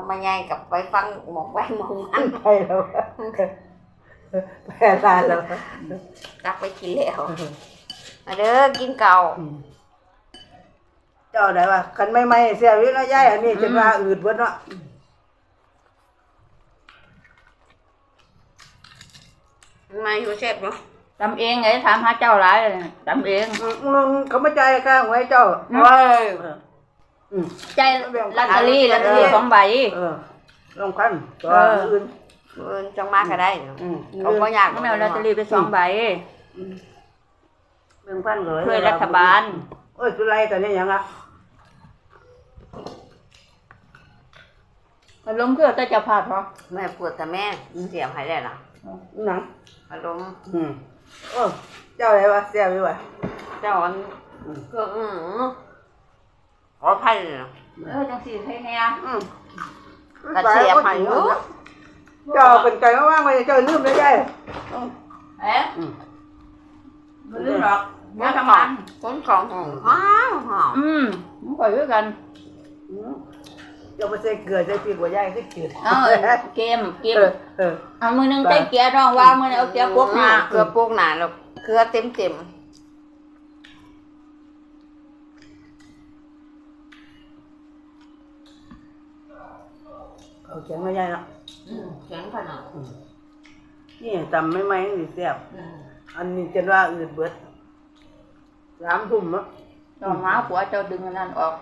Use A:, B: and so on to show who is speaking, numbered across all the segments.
A: ทำไมยายกลับไปฟังหมอกแวงมองมัน
B: ไปแล้วแพ้ทานแล้ว
A: ตักไปกินแล้วมาเด้อกินเก่า
B: เจ้าได้ว่าคันไม่ไม่เสียวินะยายอันนี้จะว่าอืดเบิดเนาะ
A: มาอยู่เชฟเนาะ
C: ตำเองไงถามหาเจ้าหลายเลยตำเอง
B: มึงเขาไม่ใจายค่าหวยเจ้า
A: เฮ้ย
B: อืม
C: ใจลอตเตอรี่ลอตเตอรี่สองใบ
B: เออลงคันตัว
C: เออ
B: อื่น
A: เงินจังมากก็ได้เนาะ
B: อืม
A: เขาก็อยาก
C: ก็ไม่เอาลอตเตอรี่ไปสองใบ
B: เบิ่งพันเลย
C: ช่วยรัฐบาล
B: โอ้ยสุไรตอนนี้ยังอะ
C: มันล้มเพื่อจะจะพาดเหรอ
A: แม่ปวดแต่แม่เสียบให้ได้ล่ะ
B: หนัง
A: อารมณ์
B: อืมโอ้เจ้าอะไรวะเสียวิวะ
A: เจ้าอันก็อือ ขอพันเนาะ
C: เออจังสี่ให้แน่
B: อืม
A: กระเสียบให้อยู่
B: เจ้าเป็นไก่ว่างๆไปเจ้าลืมได้ยัยอืม
C: เอ๊ะ
B: อืม
C: ไม่ลืมหรอก
A: มั
C: มานทำ
A: ข
C: งา
A: อง
C: น
A: คนของหองห้าวหอม
C: อืมมันปล่อยด้วยกัน
B: อืมเจ้าไปใส่เกลือใส่พริกหัวใหญ่ก็จืด
C: เอาเกมเกม
B: เออเออ
C: เอามือหนึงใส่เกียร์รองว่ามือหนึงเอาเกียร์ปุ๊บมา
A: เกลือปุกหนาแล้วเกลือเต็มเต็ม
B: เอาเขียงมาใหญ่เนาะ
A: แข็งขนาด
B: นี่จำไม่ไหมนี่เสียบอันนี้จะว่าอืดเบิดสามทุ่มอะ
C: ตอนมาผัวเจ้าดึงอันนั่นออก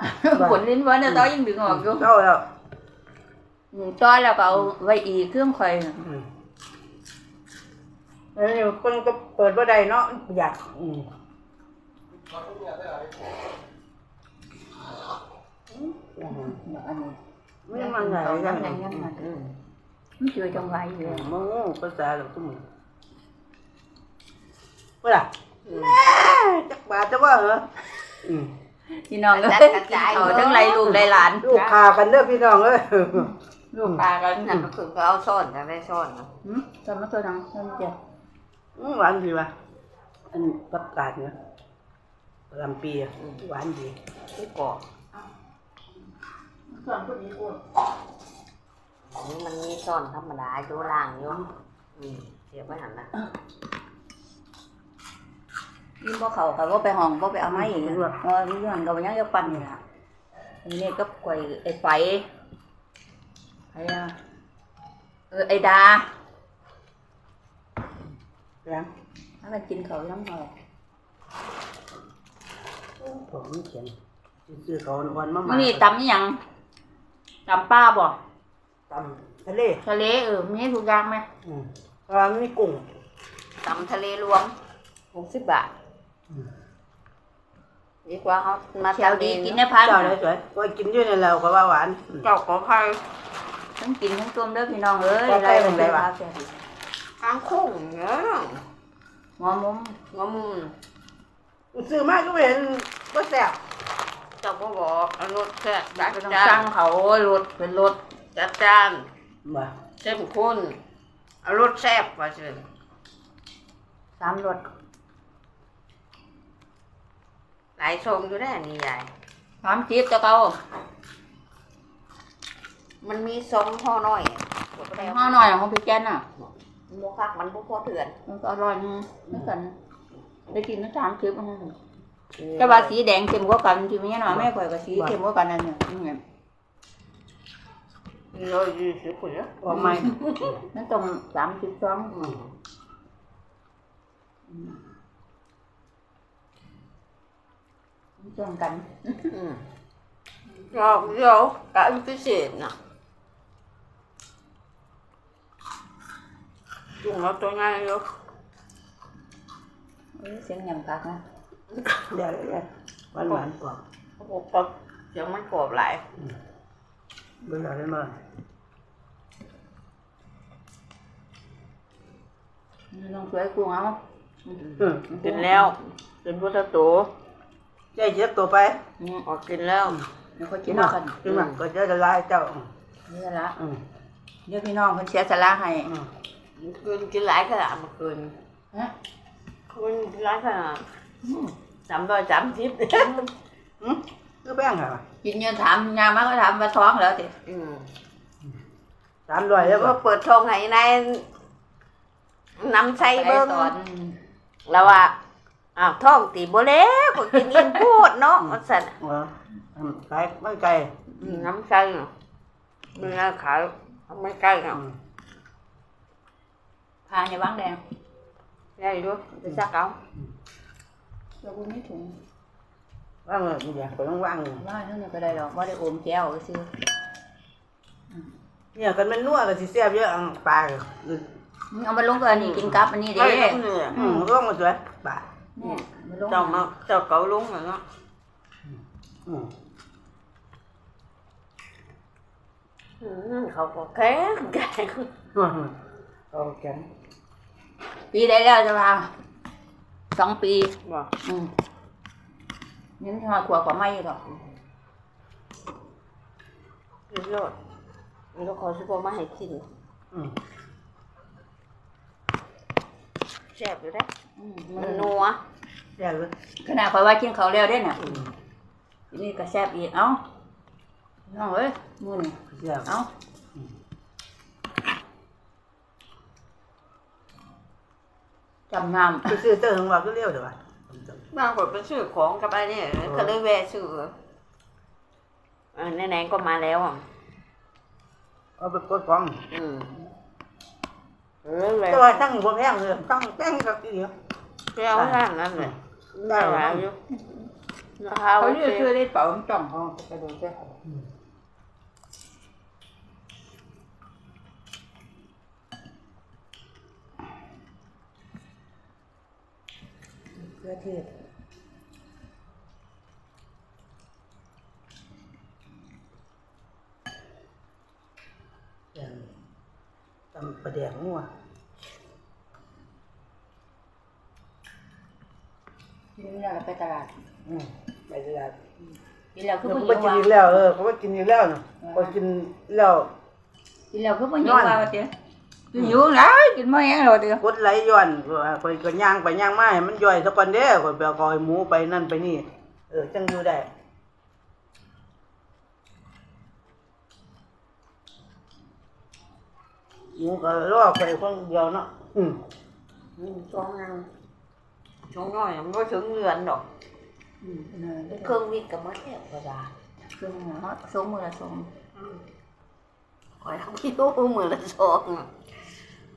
C: ขนลิ้นไว้เนี่ยตอนยังดึงออกอยู่
B: เจ้าแล้ว
C: อืมต้อยแล้วก็เอาไว้อีกเครื่องคอย
B: อืมแล้วนี่คนก็เปิดว่าใดเนาะอยากอืม
C: อันนี้
B: ไม่มันไง
C: เอา
B: ยัง
C: ยัง
B: ไง
C: ยังยัง
A: อืม
C: มันเจอจังไรอยู่
B: มึงภาษาเราตุ้มเพื่อจักบาทจะว่าเหรออืม
C: พี่น้องก็เอาทั้งไรลูกไรหลาน
B: ลูกคากันเด้อพี่น้องเอ้ย
C: ลูกตากัน
A: นั่นก็คือก็เอาซ่อนจะได้ซ่อนเนาะ
C: หืมตอนมาตัวนังตอนเจ็บ
B: อืมหวานดีว่ะอันประกาศเนี่ยลำปีอะหวานดี
A: ที่กาะ
C: ส่วนผู้นี้อ้วน
A: อันนี้มันมีซ่อนธรรมดาอยู่ล่างอยู่อืมเสียบไว้หันนะ
C: ยิ้มบ่เขาเขาก็ไปห้องบ่ไปเอาไม้อีกเออนี่มันก็ยังจะปั่นอยู่ล่ะอันนี้ก็กวยไอ้ไฟไอ้อะเออไอ้ดา
B: แล้ว
C: ถ้ามันกินเขาน้ำหอม
B: ผมเขียนซื้อเขาวันมา
C: มื่อนี้ตำนี่ยัง ตำป้าบ่
B: ตำทะเล
C: ทะเลเออมีทุกอย่างไหม
B: อืมปลาไม่กุ้ง
A: ตำทะเลรวมหกสิบบาท
B: อืม
A: ดีกว่าเขามา
C: แถว
A: ทำเอ
C: ดี
A: ง
C: กิน
A: เนาะ
C: ได้พัน
B: เจ้าเลยสวยก็กินอยู่ในเราก็ว่าหวานอืม
A: เจ้าขอใคร
C: ทั้งกินทั้งต้มเด้อพี่น้องเอ้ย
B: ว่าใครเป็นไรวะ
A: ทางโค้งเนาะ
C: หมอมุม
A: งอมุม
B: ซื้อมาก็ไม่เห็นก็แซ่บ
A: เจ้าก็บอกอนุแซ่บจัด
C: ก็ต้อง
A: จ้า
C: สั่ง
A: น
C: เขาโอ้ยรถเป็นรถ
A: จัดจาน
B: บ่
A: เข้มข้นอรสแซ่บว่าสิ
C: สามรถ
A: หลายชมอยู่ได้นี่ยาย
C: สามจีบจะเก่า
A: มันมีทรงห่อน้อยกดไป
C: ห้าหน่อยของพี่แกนน่ะ
A: โมคักมันบุพอเถื่อน
C: มันก็อร่อยนึงไม่กันได้กินทั้งสามจีบอันนั้น แต่ว่าสีแดงเข้มกว่ากันที่มีหน่อยแม่ข่อยก็สีเข้มกว่ากันนั่นเนี่ยนี่ไง
A: ร้อยยี่สิบคนละ
B: ออกใหม่
C: นั่นต้องสามสิบสอง
A: อืม
C: ช่วงกัน
A: อืมเดี๋ยวเดี๋ยวกะอันพิเศษนะจุ่มเราตัวง่ายเยอะ
C: เอ้ยเสียงยังกักนะ
B: เดี๋ยวเดี๋ยวหวานหวานกรอบ
A: โอ้โหปั๊บเสียงมันกรอบหลาย
B: เบื่อเลยมั้ง
C: น้องสวยกุ้งเอา
B: อืม
A: กินแล้วกินพุทธตัว
B: ใจเจ็บตัวไป
C: อืม
A: ออกกินแล้ว
C: เดี๋ยวค่อยกิ
B: กิ
C: น
B: น
C: เอา
B: มา
C: กัน
B: กินมาก็จะละลายเจ้า
C: นี่ละ
B: อืม
C: เดี๋ยวพี่น้องเพิ่นเสียสละให้
B: อืม
A: คืนกินหลายขนาดเมื่อคืน
C: ฮะ
A: คืนกินหลายขนาด สามร้อยสามสิบ
B: อืมคือแป้งเหรอ
C: กินเยอะถามยามมาก็ถามว่าท้องแล้วติ
A: อืม
B: สามร้อยแล้ว
A: ก็
B: ก็
A: เปิดช่องให้นายนำใส่เบิ้ง
D: สอน
A: แล้วว่าอ้าวท้องตีบ่แล้วก็กินอิ่มพูดเนาะว่าซั่น
B: เออขายไม่ไกล
A: น้ำใส่เนาะมีงานขายไม่ใกล้เนาะ
B: อืม
D: พาอย่าวางแดง
A: ได้อยู่ไปซักเอา
D: เดี๋ยวกูไม่ถุง
B: ว่างเลยเดี๋ยวไปต้องว่างเลย
D: ว่าเท่านี้ก็ได้หรอกว่าได้โอมแก้วก็ซื้อ
B: เนี่ยกันมันนัวกับสิแซ่บเยอะอังปลาก็อืม
D: มึงเอามาลงกับอันนี้กินกับอันนี้เด้
A: ไม่ต้องเหนื่อย
B: อืมร่วงมาสวยปลา
D: เนี่ยมาลง
A: เจ้ามาเจ้าเกาลุงเนาะ
B: อืม
A: อืมเขาก็แข็งแข็ง
B: เอาแข็ง
D: ปีได้แล้วจะว่า สองปี
A: บอก
D: อืมนี่ทอดขวบกว่าไม่หรอก
A: กินโลดแล้วขอซื้อมาให้กิน
B: อืม
A: แซ่บอยู่ได้
D: อืม
A: มั
D: มันน
A: นัว
B: แซ่บเลย
D: ขนาดคอยว่ากินเขาวแล้วได้น่ะ
B: อืม
D: ทีนี่ก็แซ่บอีกเอ้าน้องเอ้ยมือนี่
B: แซ่บ
D: เอ้า จำงาม
B: ไปซื้อเตอร์ของเราก็เร็วเดี๋ยวว่า
A: บางคนไปซื้อของกับไอ้นี่ก็เลยแวะซื้อเออไหนๆก็มาแล้วอะ
B: เอาไปกดกล่อง
A: อืมเออเลย
B: แต่ว่าตั้งหัวแพงเลยตั้งแป้งกับอีกเดียว
A: เจ้าท่านนั่นเลยได้หลายอยู่นะคะ
D: เขา
A: โอ
D: เรียก
A: เค
D: ชื่อได้เป๋าจ่องเขาไปดูเจ้า เพื่อเทศ
B: แซ่บตำปลาแดงนัว
D: ทีนี้เราไปตลาด
B: อืมไปตลาด
D: กินแล้วคือ
B: เขา
D: ผู้ห
B: ไป
D: ญิง
B: กิน
D: ว่า
B: อีกแล้ว เออเขาไปกินอีกแล้วเนาะเขากินแล้ว
D: กินแล้วคือผู้หญิงว่าว่าเจ้ กินอยู่ไหนกินไม่ยังหรอกเจ้
B: กดไหลย้อนคอยก็ย่างไปย่างมาให้มันย่อยสักวันเด้อคอยไปเอาคอยหมูไปนั่นไปนี่ เออจังอยู่ได้หมูก็รอไปคนเดียวเนาะอืม
A: อืมช่วงนั้นช่วงน้อยมันก็ถึงเงินดอก
D: อืมเออ
A: เครื่องวิ่งกับมันแค่กระดาษ
D: เครื่องหัวสมมือละสม
A: คอยเขาคิดว่ามือละสองอะ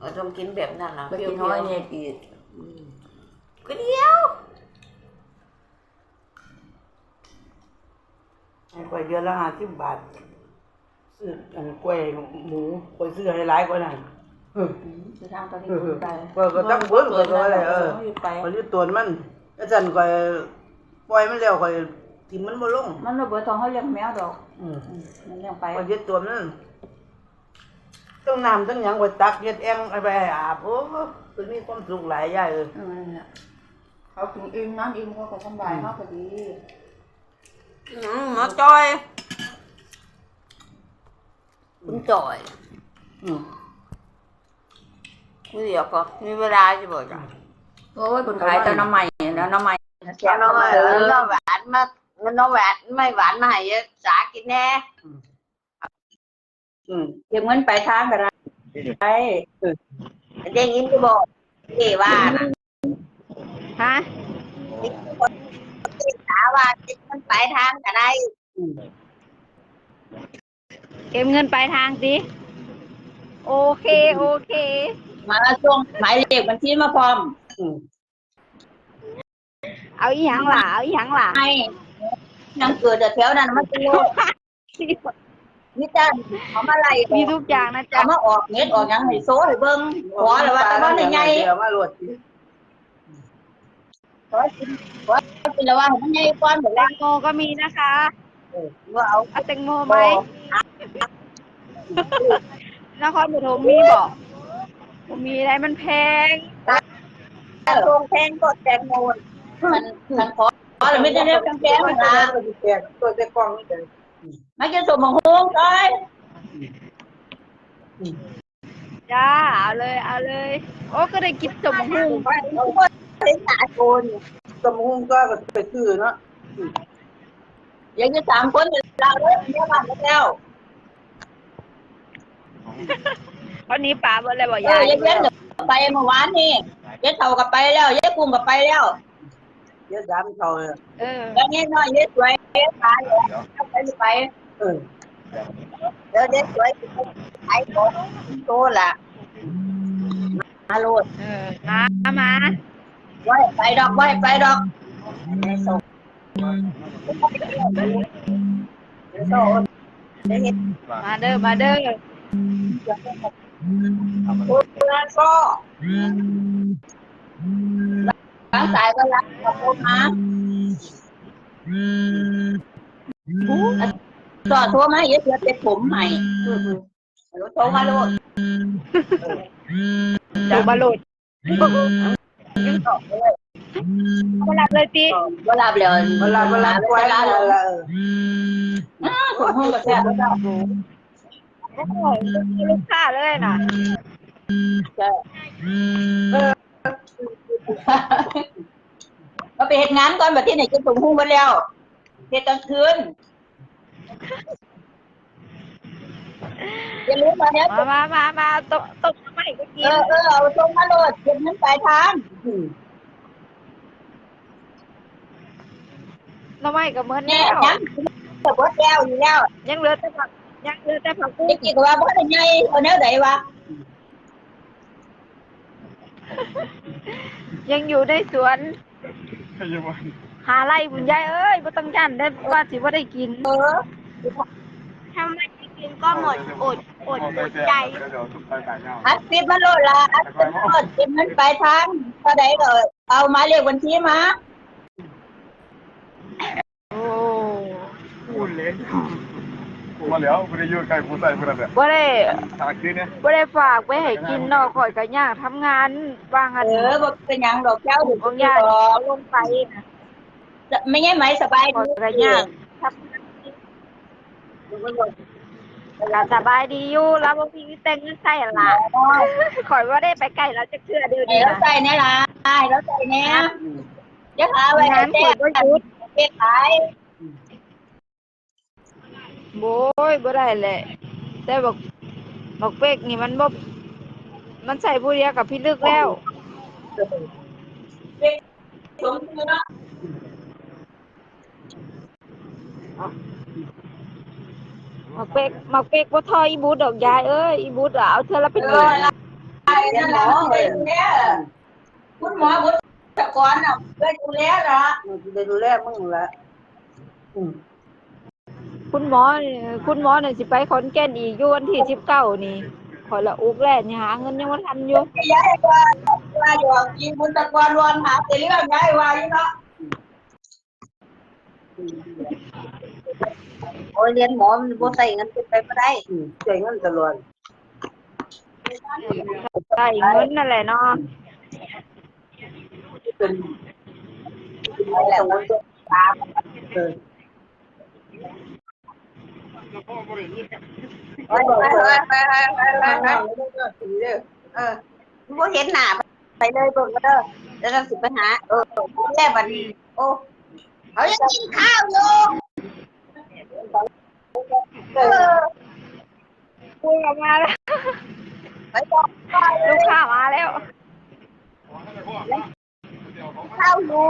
A: เราต้องกินแบบนั้นนะ
D: ไปกินน้อยเนี่ยอีก
A: อืมก็เดียว
B: ให้คอยเดือนละห้าสิบบาทซื้ออันกล้วยหมูคอยซื้อให้หลายกว่านั้นเออ
D: จะทางตอนนี้
B: เออ
D: ไป
B: ก็ก็ตั้งเบิ้ลก็ก็อะไรเออ
A: ไป
B: คอยยึดตัวมันอาจารย์คอยปล่อยมันแล้วคอยทิมมันบ่ลง
D: มันระเบิดทองเขาเลี้ยงแมวดอก
B: อืม
D: อืมมันเลี้ยงไป
B: คอยยึดตัวมัน ต้องน้ำต้องหยังคอยตักเย็ดแองเอาไปให้อาบโอ้ตัวนี้ความสุขหลายอย่างเออ
D: เออนั่นแหละเขากินอิ่มนอนอิ่มเขาก็สบายมากพอดี
A: อืมมาจอย คุณจอย
B: อืม
A: คุณเดียวก็มีเวลาจะบอกจ้ะ
D: โอ้ยคนขายแต่น้ำใหม่แล้วน้ำใหม่
A: แกน้องเออน้องหวานมาน้องหวานไม่หวานมาให้สากินแน่
B: อืม
D: เก็บเงินไปลายทางกันไป
A: ได้ยินก็บอกเอว่านะฮะสาว่าติดมันปลายทางก็ได้
B: อืม
E: เก็บเงินปลายทางสิโอเค โอเค
D: มาช่วงหมายเลขบัญชีมาพร้อม
B: อืม
E: เอาอีหยังหล่ะเอาอีหยังหล่ะ
D: ให้ยังเกิดแต่แถวนั้นมันเป็ นโลกนี่จ้าเขามาไล่
E: มีทุกอย่างนะจ๊ะ
D: เอามาออกเม็ดออกหยังให้โซ่ให้เบิ่งขอเลยว่าแต่ว่าในไง
B: เดี๋ยวมาโหลดสิ
D: ขอกินขอกินแล้วว่าให้มันใหญ่กว่าแบบ
E: แต
D: ว่าง
E: โมก็มีนะคะ
D: ว่าเอา
E: เอาแตงโมไหมนครปฐมมีบอกผมมีอะไรมันแพง
D: โรงแพงกดแตงโมมันมันขอขอแล้วไม่ได้เรียกแพงๆนะ
B: ตัวที่แตกตัวแต่กล้องนี่ กัน
D: ไม่จะส่งมาโฮงเลย
E: จ้าเอาเลยเอาเลย โอ้ก็ได้กินสมหู
D: เห็นหาโกน
B: สมมุงก็ไปซื้อเนาะ
D: ยังจะสามคนเราเล่นเนี่ยบ้านแล้ว
E: วันนี้ป่าเบิดเลยบ่
D: เอยา
E: ย
D: อยายเย็นก็ไปเมื่อวานนี่ยายเฒ่าก็ไปแล้วยายกุ้งก็ไปแล้ว
B: เยอะดำเขาเลย
E: เออ
D: แล้วนี่น้อยยายสวยยายตายแล้ว ไปไป
B: เออ
D: เดี๋ยวยายสวยไอ้โตโตล่ะมาโลด
E: เออมามา
D: ไว้ไปดอกไว้ไปดอกไม่ส่งโตได้เห็น
E: มาเด้อมาเด้อ
D: คุณก็ร่างกายก็รักขอบคุณนะ ต่อโทรมาเยอะเพื่อเป็นผมใหม่โทรมาโลด
E: เดี๋ยวมาโหลด
D: ยังตอบเลย
E: มารับเลยติ
D: เวลาเปลี่ยน
B: เวลาเวลา
D: เวลา
B: แล้ว
D: เลย
B: เออ
D: ผมห้องก็แซ่บแล้วก็
E: โอ้ลูกค้าเลยน่ะ
D: มาไปเหตุงานก่อนแบบที่ไหนจะส่งหุ้งมาแล้ว เหตุกลางคืนอย่าลืมมาเนี้ย
E: มามามามาตกตกทำไมก็กิ
D: เอนอเออเอาส่งมาโหลดเก็บเงินปลายทาง
B: อืม
E: ทำไมก็เหมือน
D: เนี่
E: แล้
D: ยวยังเปิดบดแล้วอยู่แล้ว
E: ยังเหลือแต่ผักยังเหลือแต่ผักกุ้ง
D: จะกินว่าบ่ได้ไงเอาแนวใดวะ
E: ยังอยู่ในสวน หาไรบุญยายเอ้ยบ่ต้องยันได้ว่าสิว่าได้กิน
D: เออ
E: ถ้าไม่ได้กินก็หมดอดอดอดใจ
D: อัดปิดมาโหลดละอัดปิดมาโหลดเก็บเงินปลายทางเท่าใดก็เอามาเรียกบัญชีมา
E: โอ้
F: พูดเลยกูมาแล้วกูได้ยืดใกล้กูใส่กูนั่นแหละ
E: บ่ได้
F: ทางคืนเนี่ย
E: บ่ได้ฝากไว้ให้กินเนาะข่อยก็ยากทำงานวางอัน
D: เออบ่เป็นหยังดอกเจ้าดู
E: บาง
D: ด
E: อย่าง
D: อก
E: เอาลงไปนะ
D: ไม่ใช่ไหมสบาย
E: ข่อ
D: ดี
E: ยก็ยากทำงานก็สบายดีอยู่แล้วบ่มีแต่งเงินใส่ล่ะข่อยว่าได้ไปไกลแล้วจะเชื่อเดี๋ยว
D: ให้
E: นี้
D: เรา
E: นะ
D: ใส่แน่ล่ะให้เราใส่แน่จะหาไว้
E: งา
D: ให้
E: น
D: แจ้
E: ข่อย
D: ง
E: บ่หยุด
D: เก็บขาย
E: โอ้ยบ่ได้แหละแต่บอกบอกเป็กนี่มันบ่มันใส่ผู้เดียวกับพี่ลึกแล้ว
D: สมคือเนาะ
E: มักเป็กมักเป็กบ่ทออีบูดดอกยายเอ้ยอีบูดอะเอาเธอละเป็น
D: เอ
E: หมื่
D: อนละไอ้นั่นแหละเนี่ยคุณหมอบุตรกรน่ะช่วยดูแลเนาะ
B: มันจะได้ดูแลมึงละอืม
E: คุณหมอนี่คุณหมอนี่สิไปขอนแก่นอีกอยู่วันที่19นี่ขอยละอุกแล่นี่หาเงินยังบ่ทันอยู่
D: ย้ายว่าว่าอยู่กินบุตรกรวนหาแต่เรื่องย้ายว่าอยู่เนาะ โอ้ยเรียนหมอมันบ่ใส่เงินไปบ่ได้
B: อืมใจเงินตลอด
E: ได้เงินนั่นแหละเนาะ
B: เป็น
D: ไปแล้วมันก็ตาม
B: เออ
D: ไปไปไปไปไปไปไปเออบ่เห็นหน้าไปเลยเบิ่งก็เด้อแล้วเราสิไปหาเออแค่บัดนี้โอ้เขายังกินข้าวอยู่เออ
E: คุยออกมาแล้ว
D: ไปบอก
E: ลูกค้ามาแล้ว
D: ข้าวอยู่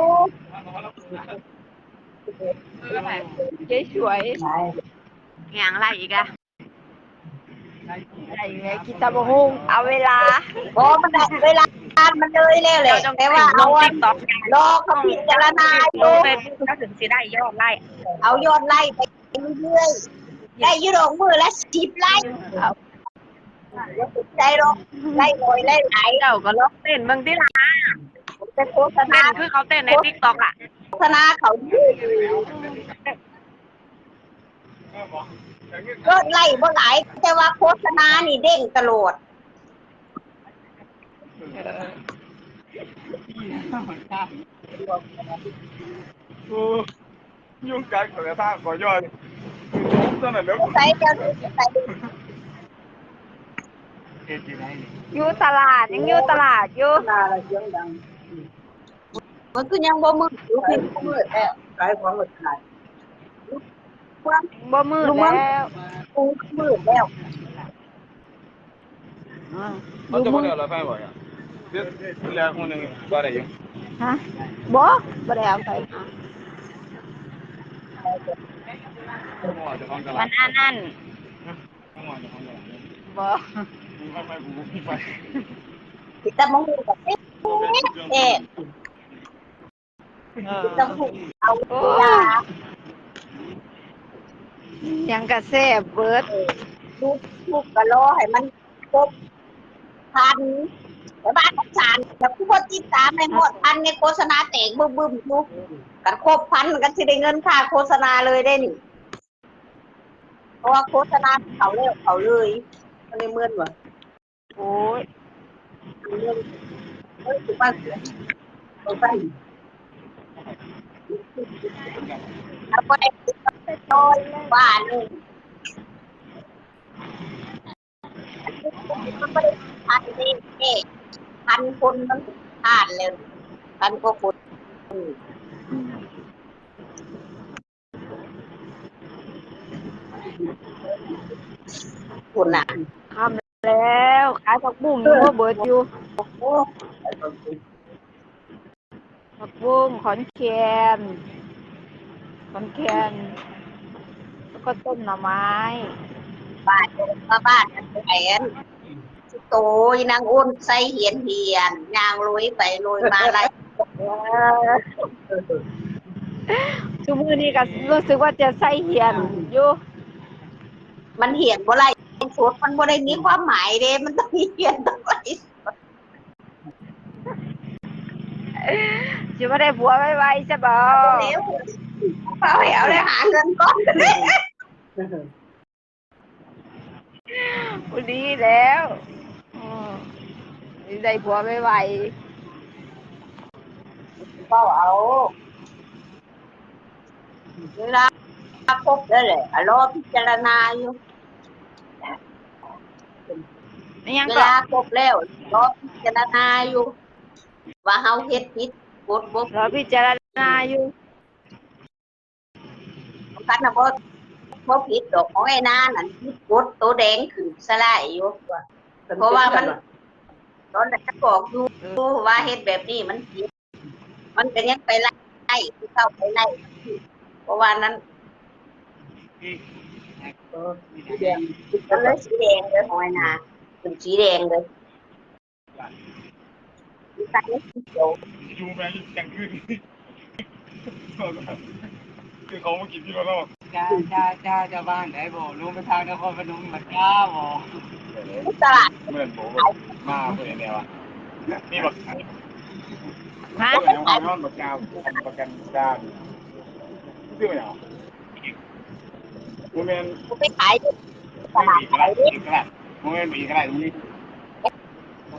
E: เจ๊สวยอย่างไรอีกอะอะไรไงกินตะบะฮุงเอาเวลา
D: โอ้มันได้เวลามันเลยแล้วแหละแต่ว่าเอาอะรอเขาพิจารณาอยู่
E: เป็นก็ถึงสิได้ยอดไล่
D: เอายอดไล่ไป เรื่อยๆได้อยุโรปมือละสิบไล่อย่าติดใจหรอกไล่หน่อยไล่หลาย
E: เจ้าก็ลอกเต้นเบางทีละ
D: จะโฆษณา
E: เต้นคือเขาเต้นในทิกตอกอะ
D: โฆษณาเขาดียอดไล่บ่หลายแต่ว่าโฆษณานี่เด้งตลอด
F: ยุ่งกันขอจะท่าขอย่อยตอนนั้นแล้ว
D: ใส่จะใส่
E: อยู่ตลาดยังอยู่ตลาดอยู่
B: หน้าละเสียงดัง
D: มันคือยังบ่มืดอยู่คือบ่มืดแล้ว
B: ขายของหมดขาย
E: บ่มืดแล้ว
D: กูมืดแล้ว
E: อ่าอ
F: เขา
E: ยู่
F: จะ
E: มึ
F: มางเดี๋ยวเราไปบ่อยอะเดี๋ยวเรือคนหนึ่งว่าอะไรอยู่
E: ฮะบ่บ่ได้เอาไป มา
F: เมื่อวานจะฟังตลา
E: มั
F: ด
E: นอันนั้น
F: เมื่อวานจะฟังตลาด
E: บ่
F: มึงไปไปกูกูไป
D: ติดตะมงดูกับเอ๊ะเอ๊ะ
E: เออ
D: ตะมุงเอายา
E: ยังกระแซ่บเบิด
D: ทุกทุกกะโลให้มันครบพัน แต่บ้านของสารแต่ผู้คนติดตามในหมดพันในโฆษณาแตกบึ้มบึ้มทุกกันครบพันมันก็สิได้เงินค่าโฆษณาเลยได้นี่เพราะว่าโฆษณาเขาเลยเขาเลยมันในเมือนวะ
E: โอ้ย
D: เมือนเฮ้ยถูกป่ะถูกป่ะแล้วก็ได้ติดต่อโดยว่านี่มันไม่ได้พันนี่นี่ พันคนมันพลาดเลยพันกว่าคนคุณอะ
E: ทำแล้วขายผักบุ้งอยู่บ่เบิดอยู่
D: โอ้
E: ผักบุ้งขอนแก่นขอนแก่นแล้วก็ต้มหน่อไม้
D: บ้านบ้านกันแผน โตยนางอ้นใส่เหียนเหียนยางลุยไปลุยมาอะไร
E: ทุกมื้อนี้ก็รู้สึกว่าจะใส่เหียนอยู่
D: มันเหียนบ่ไรสุดมันบ่ได้มีความหมายเด้ มันต้องเหียนต้องไร
E: สิบ่ได้ผัวไวๆซะบ่
D: เดี๋ยวเขาแหวเลยหาเงินก่อนเด้
E: บ่ดีแล้วอืมสิ ได้ผัวไว
D: เป้าเอาเวลาครบแล้วแหละรอพิจารณาอยู่
E: ๆนี่ยัง
D: เว
E: ก็
D: ลาครบแล้วรอพิจารณาอยู่ว่าเฮาเฮ็ดผิดกฎบ่
E: เราพิจารณาอยู่
D: กันนะบ่บ่ผิดดอกของไอ้นานั่นผิดกฎตัวแดงขึ้นสลายอยู่เพราะว่ามัน ตอนนั้นบอกอยู่ว่าเฮ็ดแบบนี้มันผิดมันก็ยังไปไล่ที่เข้าไปไล่เพราะว่านั้นสีแดงมันเลยสีแดงเลยของไอ้นาเป็นสีแดงเลยมีการสีเขียว
F: อยู่ไปยังขึ้นคือเขามากินที่เราแล้ว
G: จ้าจ้าจ้าจ้าบ้านไหนบอกลุงไปทางนครพนมมาจ้าบอ
D: กตลาด
F: เหมือนโบ มาเพื่อนเนี่ยวะนี่แบบ
E: ฮะ
F: เขาเป็นน้องน้องประกันประกันการชื่ออะไรอะโมเมนต์
D: กูไปขายอยู่ต
F: ไม่
D: ลาด
F: มีกระไรอีกกระไรโมเมนต์มีกระไรตรงนี้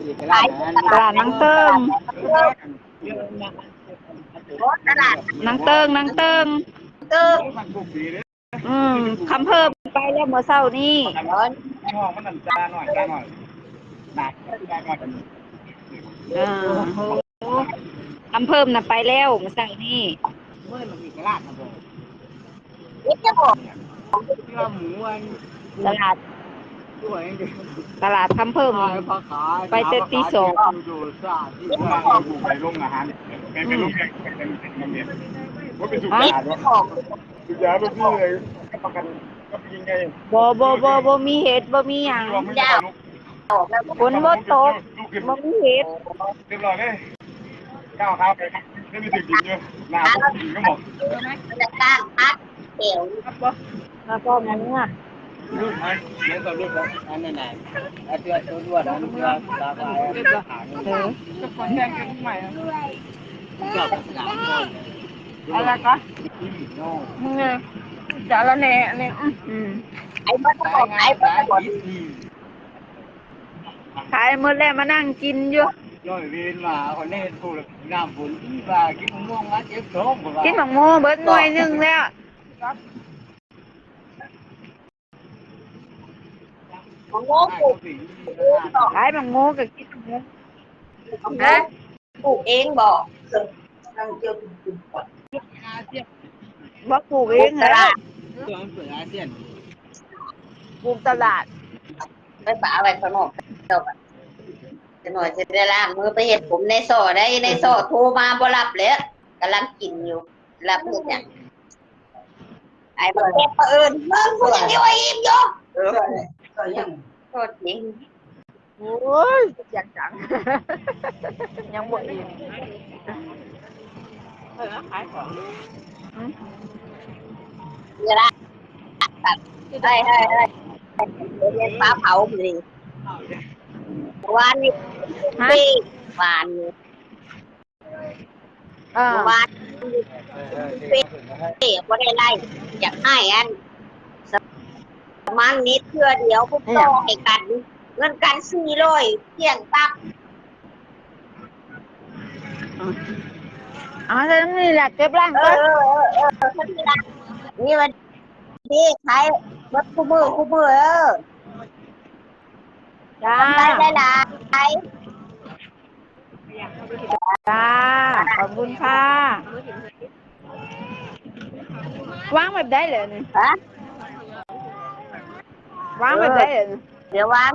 G: อยู่ตลาดนั้น
E: ตลาดนังเติง
D: รถตลาด
E: นังเติงนังเติง
D: เติม
F: มันบุกดีเลย
E: อืมคำเพิ่มไปแล้วเมื่อเช้านี้
F: ประกันร้อนห้องมันนั่นจ้าหน่อยจ้าหน่อย หนักจ้าหน่อยกัน
E: อ่าโอ้คำเพิ่มน่ะไปแล้วเมื่อเช้านี้
G: เมื่อมันมีตลาดนะบอก
D: นี่จะบอก
G: ที่ว่าหมูอัน
E: ตลาด
G: ด้วยเองดิ
E: ตลาดคำเพิ่ม
G: ขายผักขาย
E: ไปแต่ตีสอง
G: ดูซาที่
F: ผมมาบุกไปลงอาหารเป็นเป็นลูกแกเป็นเป็นเป็นเมียว่าเป็นสุดยอด
D: นี่
F: วะ
D: จะบอก
F: สุดยอดเป็นพี่เลยประกันก็ยิงไง
E: บ่บ่บ่บ่มีเห็ดบ่มีหยัง
F: ไม่ได้ลูก
D: ออกแล้ว
E: ฝนบ่ตก
F: ลูกขึ้น
E: บ่มีเห็ด
F: เรียบร้อยเลยก้าวข้าวไปไม่มีถึงกินเยอะน้ำกินก็หมด
D: มันจะก้างพัดเขียว
E: แล้วก็มันเนี่ย
G: ลูกอันเดี๋ยวก็ลูกอันนั้นไหนอันเดือดตัวด้วนอันเดือดตาบายอันเดือดหาง
E: เออ
G: กับสนามคน
E: อะไรก็เนี่ยจาละแหน่เนี่ยอืม
D: ไอ้มันก็บอกไอ้มันก็บอก
E: ขายหมดแล้วมานั่งกินอยู่
G: ย่อยเวียนมาคนนี้พูดน้ำฝนที่ว่ากินมะม่วงมาเจ็บท้อง
E: กินหมักโมเบิดหน่วยหนึงแล้ว
D: ของโง่ปลูก
E: ขายหมักโมกับกินหมักโม
D: ของโง่ปลูกเองบอกนั่งเจียวกินก่อน
E: บ่ปลูกเอง
D: ต
E: เหรอ
D: ลาด
G: เพื่อนเปิดอาเซียน
E: ปลูกตลาด
D: ไปป่าไปข้างนอกเจ้าจะหน่อยจะได้ล้างมือไปเห็นผมในโซ่ได้ในโซ่โทรมาบ่รับเลยกำลังกินอยู่รับเพื่อนอย่างไอ้ประเทศเอิญเมืองกูยังเดียวอิ่มอยู่เออ
B: ก็ยัง
D: โทษจริง
E: โอ้ยอยากจัง ยังบ่อิ่ม
A: เออขายของ
D: เวลาไอ้ไอ้ไอ้ เรียนฟ้าเผาพอดีวานนี้ปีวานนี้
E: เออ
D: วานปีบ่ได้ไล่อยากให้อันสมันนิดเพื่อเดียวพวกโตให้กัน เงินกันสี่ร้อยเที่ยงตัก
E: อ๋อแล้วนี่แหละเก็บร่าง
D: เอ
E: ก็
D: อเออเออเออคนที่รักนี่มันนี่ใช้ รถคู่มือคู่มือเออ
E: จ้า
D: ได้ได้ได้ใช้
E: จ้าขอบคุณค่ะวางแบบได้เลยนี่
D: ฮะ
E: วางแบบได้เลยนี่
D: เดี๋ยววาง